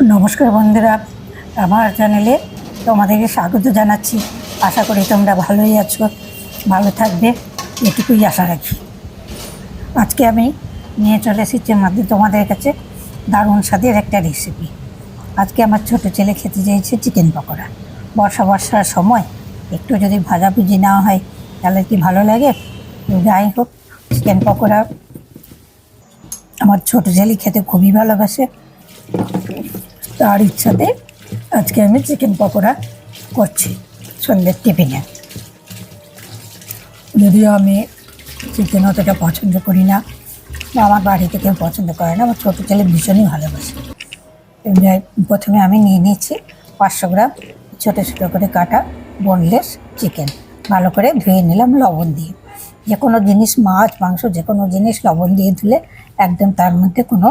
নমস্কার বন্ধুরা, আমার চ্যানেলে তোমাদেরকে স্বাগত জানাচ্ছি। আশা করি তোমরা ভালোই আছো, ভালো থাকবে, এটুকুই আশা রাখি। আজকে আমি নিয়ে চলে এসেছি তোমাদের কাছে দারুণ স্বাদের একটা রেসিপি আজকে আমার ছোট ছেলে খেতে চাইছে চিকেন পকোড়া। বর্ষা বর্ষার সময় একটু যদি ভাজাভুজি নেওয়া হয়, তাহলে কি ভালো লাগে? যাই হোক চিকেন পকোড়া আমার ছোট ছেলে খেতে খুবই ভালোবাসে। তার ইচ্ছাতে আজকে আমি চিকেন পকোড়া করছি সন্ধ্যের টিফিনে যদিও আমি চিকেন অতটা পছন্দ করি না, বা আমার বাড়িতে কেউ পছন্দ করে না, আমার ছোটো ছেলে ভীষণই ভালোবাসে। প্রথমে আমি নিয়ে নিয়েছি পাঁচশো গ্রাম ছোটো ছোটো করে কাটা বোনলেস চিকেন ভালো করে ধুয়ে নিলাম লবণ দিয়ে। যে কোনো জিনিস মাছ, মাংস, যে কোনো জিনিস লবণ দিয়ে ধুলে একদম তার মধ্যে কোনো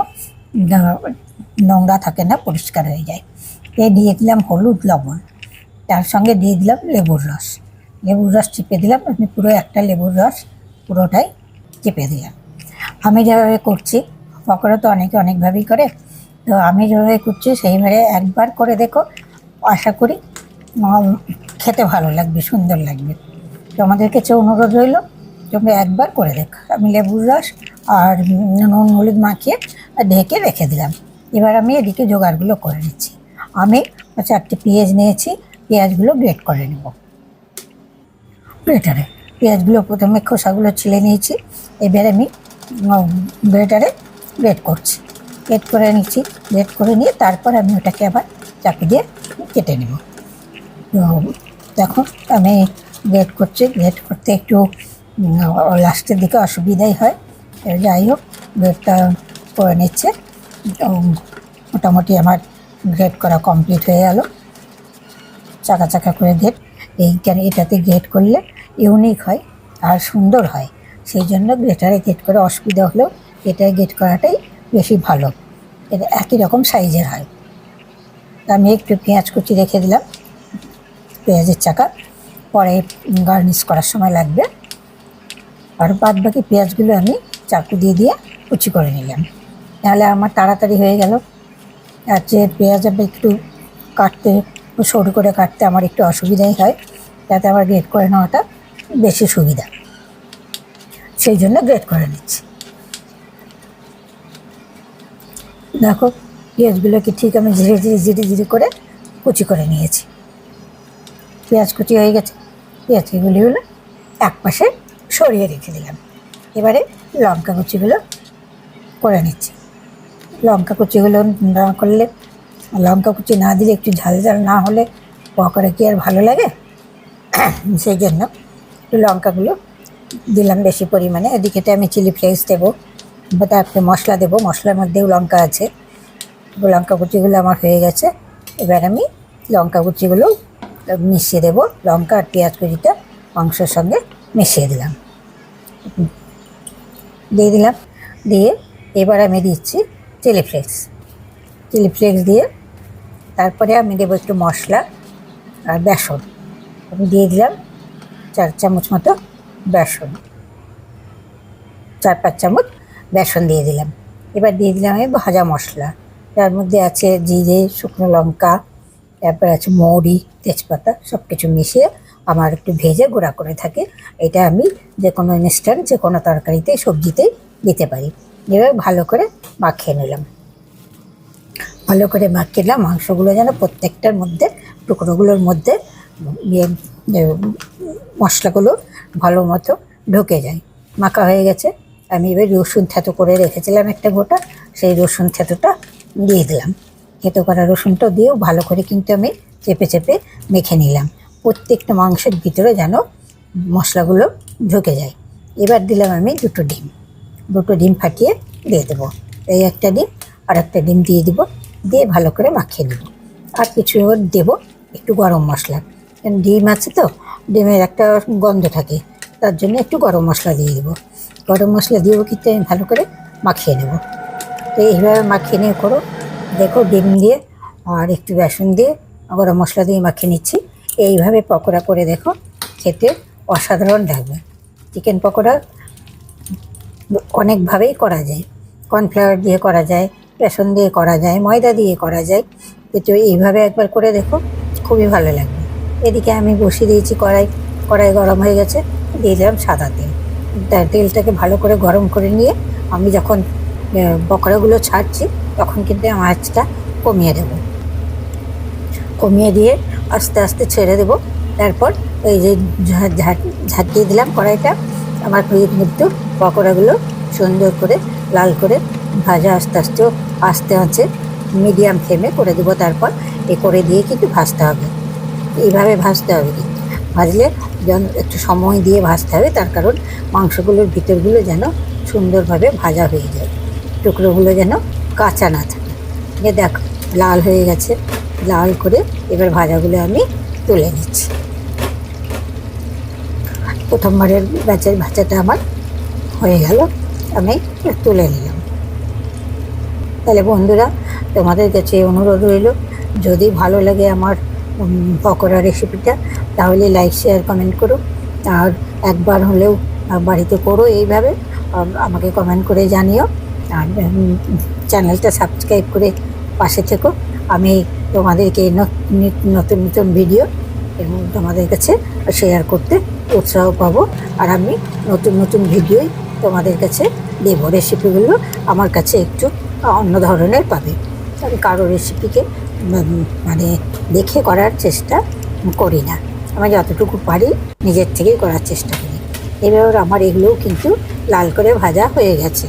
নোংরা থাকে না, পরিষ্কার হয়ে যায়। এ দিয়ে দিলাম হলুদ লবণ। তার সঙ্গে দিয়ে দিলাম লেবুর রস। লেবুর রস চেপে দিলাম, আমি পুরো একটা লেবুর রস পুরোটাই চেপে দিলাম। আমি যেভাবে করছি পকোড়া তো অনেকে অনেকভাবেই করে, তো আমি যেভাবে করছি, সেইভাবে একবার করে দেখো, আশা করি খেতে ভালো লাগবে, সুন্দর লাগবে। তোমাদের কাছে অনুরোধ রইল, তোমরা একবার করে দেখো। আমি লেবুর রস আর নুন, হলুদ মাখিয়ে ঢেকে রেখে দিলাম। এবার আমি এদিকে জোগাড়গুলো করে নিচ্ছি। আমি চারটে পেঁয়াজ নিয়েছি, পেঁয়াজগুলো গ্রেট করে নেব। গ্রেটারে, পেঁয়াজগুলো প্রথমে খোসাগুলো ছিলে নিয়েছি, এবার আমি গ্রেটারে গ্রেট করছি। গ্রেট করে নিচ্ছি গ্রেট করে নিয়ে তারপর আমি ওটাকে আবার চাকু দিয়ে কেটে নেব। তো দেখো আমি গ্রেট করছি। গ্রেট করতে একটু লাস্টের দিকে অসুবিধাই হয়। যাই হোক গ্রেটটা করে নিচ্ছে। মোটামুটি আমার গ্রেড করা কমপ্লিট হয়ে গেল। চাকা চাকা করে গেট এইখানে এটাতে গেট করলে ইউনিক হয় আর সুন্দর হয়। সেই জন্য গ্রেটারে গেট করে অসুবিধা হলেও এটায় গেট করাটাই বেশি ভালো। এটা একই রকম সাইজের হয়। আমি একটু পেঁয়াজ কুচি রেখে দিলাম। পেঁয়াজের চাকা। পরে গার্নিশ করার সময় লাগবে। আর বাদ বাকি পেঁয়াজগুলো আমি চাকু দিয়ে দিয়ে কুচি করে নিলাম। তাহলে আমার তাড়াতাড়ি হয়ে গেল। আর যে পেঁয়াজ একটু কাটতে, সরু করে কাটতে আমার একটু অসুবিধাই হয়। তাতে আমার গ্রেট করে নেওয়াটা বেশি সুবিধা। সেই জন্য গ্রেট করে নিচ্ছি। দেখো, পেঁয়াজগুলোকে ঠিক আমি ধীরে ধীরে ধীরে ধীরে করে কুচি করে নিয়েছি। পেঁয়াজ কুচি হয়ে গেছে। পেঁয়াজগুলি হলো এক পাশে সরিয়ে রেখে দিলাম। এবারে লঙ্কা কুচিগুলো করে নিচ্ছি। লঙ্কা কুচিগুলো না করলে, লঙ্কা কুচি না দিলে একটু ঝাল ঝাল না হলে পকোড়া কি আর ভালো লাগে? সেই জন্য লঙ্কাগুলো দিলাম বেশি পরিমাণে। এদিকেতে আমি চিলি ফ্লেক্স দেবো, বা তারপরে মশলা দেবো। মশলার মধ্যেও লঙ্কা আছে। লঙ্কা কুচিগুলো আমার হয়ে গেছে। এবার আমি লঙ্কা কুচিগুলো মিশিয়ে দেবো। লঙ্কা আর পেঁয়াজ কুচিটা মাংসের সঙ্গে মিশিয়ে দিলাম। দিয়ে দিলাম। দিয়ে এবার আমি দিচ্ছি চিলি ফ্লেক্স চিলি ফ্লেক্স দিয়ে তারপরে আমি দেবো একটু মশলা আর বেসন। আমি দিয়ে দিলাম চার চামচ মতো বেসন। চার পাঁচ চামচ বেসন দিয়ে দিলাম। এবার দিয়ে দিলাম আমি ভাজা মশলা। তার মধ্যে আছে জিরে, শুকনো লঙ্কা, তারপর আছে মৌরি, তেজপাতা সব কিছু মিশিয়ে আমার একটু ভেজে গুঁড়া করে থাকে। এটা আমি যে কোনো ইনস্ট্যান্ট যে কোনো তরকারিতে সবজিতেই দিতে পারি। এবার ভালো করে মাখিয়ে নিলাম। ভালো করে মাখিয়ে দিলাম মাংসগুলো যেন প্রত্যেকটার মধ্যে, টুকরোগুলোর মধ্যে ইয়ে মশলাগুলো ভালো মতো ঢুকে যায়। মাখা হয়ে গেছে। আমি এবার রসুন থেতো করে রেখেছিলাম একটা গোটা। সেই রসুন থেতোটা দিয়ে দিলাম। থেতো করা রসুনটা দিয়েও ভালো করে কিন্তু আমি চেপে চেপে মেখে নিলাম। প্রত্যেকটা মাংসের ভিতরে যেন মশলাগুলো ঢুকে যায়। এবার দিলাম আমি দুটো ডিম। দুটো ডিম ফাটিয়ে দিয়ে দেবো। এই একটা ডিম, আর একটা ডিম দিয়ে দিব। দিয়ে ভালো করে মাখিয়ে নেব। আর কিছু দেবো একটু গরম মশলা। ডিম আছে তো, ডিমের একটা গন্ধ থাকে। তার জন্য একটু গরম মশলা দিয়ে দেবো। গরম মশলা দিয়েও কিন্তু আমি ভালো করে মাখিয়ে নেব। তো এইভাবে মাখিয়ে নিয়ে করো। দেখো ডিম দিয়ে আর একটু বেসন দিয়ে গরম মশলা দিয়ে মাখিয়ে নিচ্ছি। এইভাবে পকোড়া করে দেখো, খেতে অসাধারণ লাগবে। চিকেন পকোড়া অনেকভাবেই করা যায়। কর্নফ্লাওয়ার দিয়ে করা যায়, বেসন দিয়ে করা যায়, ময়দা দিয়ে করা যায়। কিন্তু এইভাবে একবার করে দেখো, খুবই ভালো লাগবে। এদিকে আমি বসিয়ে দিয়েছি কড়াই কড়াই গরম হয়ে গেছে, দিয়ে দিলাম সাদা তেল। তেলটাকে ভালো করে গরম করে নিয়ে আমি যখন পকোড়াগুলো ছাড়ছি, তখন কিন্তু আমার আঁচটা কমিয়ে দেবো। কমিয়ে দিয়ে আস্তে আস্তে ছেড়ে দেবো। তারপর এই যে ঝাঁকিয়ে দিলাম কড়াইটা, আমার প্রিয় কিন্তু পকোড়াগুলো সুন্দর করে লাল করে ভাজা আস্তে আস্তে আস্তে আঁচে মিডিয়াম ফ্লেমে করে দেবো। তারপর এ করে দিয়ে কিন্তু ভাজতে হবে। এইভাবে ভাজতে হবে কিন্তু। ভাজলে যেন একটু সময় দিয়ে ভাজতে হবে, তার কারণ মাংসগুলোর ভিতরগুলো যেন সুন্দরভাবে ভাজা হয়ে যায়। টুকরোগুলো যেন কাঁচা না থাকে। দেখো, লাল হয়ে গেছে। লাল করে এবার ভাজাগুলো আমি তুলে নিচ্ছি। প্রথমবারের ব্যাচের ভাজাটা আমার হয়ে গেল, আমি তুলে নিলাম। তাহলে বন্ধুরা, তোমাদের কাছে অনুরোধ রইল, যদি ভালো লাগে আমার পকোড়া রেসিপিটা তাহলে লাইক শেয়ার কমেন্ট করো। আর একবার হলেও বাড়িতে করো এইভাবে আমাকে কমেন্ট করে জানিও। আর চ্যানেলটা সাবস্ক্রাইব করে পাশে থেকো। আমি তোমাদেরকে নতুন নতুন ভিডিও এবং তোমাদের কাছে শেয়ার করতে উৎসাহ পাবো। আর আমি নতুন নতুন ভিডিওই তোমাদের কাছে দেবো। রেসিপিগুলো আমার কাছে একটু অন্য ধরনের পাবে। আমি কারও রেসিপিকে মানে দেখে করার চেষ্টা করি না। আমি যতটুকু পারি নিজের থেকেই করার চেষ্টা করি। এবার আমার এগুলোও কিন্তু লাল করে ভাজা হয়ে গেছে।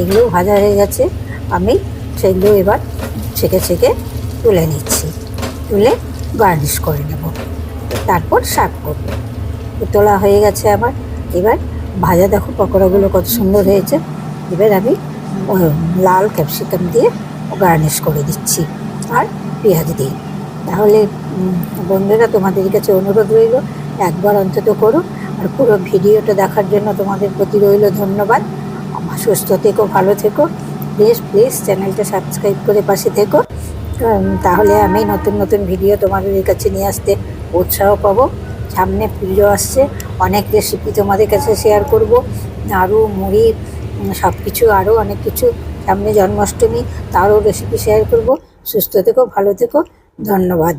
এগুলোও ভাজা হয়ে গেছে। আমি সেগুলো এবার ছেঁকে ছেঁকে তুলে নিচ্ছি। তুলে গার্নিশ করে নেব। তারপর সার্ভ করব। তোলা হয়ে গেছে আমার। এবার ভাজা দেখো পকোড়াগুলো কত সুন্দর হয়েছে। এবার আমি লাল ক্যাপসিকাম দিয়ে গার্নিশ করে দিচ্ছি আর পেঁয়াজ দিই তাহলে বন্ধুরা, তোমাদের কাছে অনুরোধ রইল, একবার অন্তত করো আর পুরো ভিডিওটা দেখার জন্য তোমাদের প্রতি রইল ধন্যবাদ। সুস্থ থেকো, ভালো থেকো। প্লিজ প্লিজ চ্যানেলটা সাবস্ক্রাইব করে পাশে থেকো। তাহলে আমি নতুন নতুন ভিডিও তোমাদের কাছে নিয়ে আসতে উৎসাহ পাবো। সামনে পুজো আসছে, অনেক রেসিপি তোমাদের কাছে শেয়ার করব। নাড়ু মুড়ি সব কিছু আরও অনেক কিছু। সামনে জন্মাষ্টমী, তারও রেসিপি শেয়ার করব। সুস্থ থেকো, ভালো থেকো, ধন্যবাদ।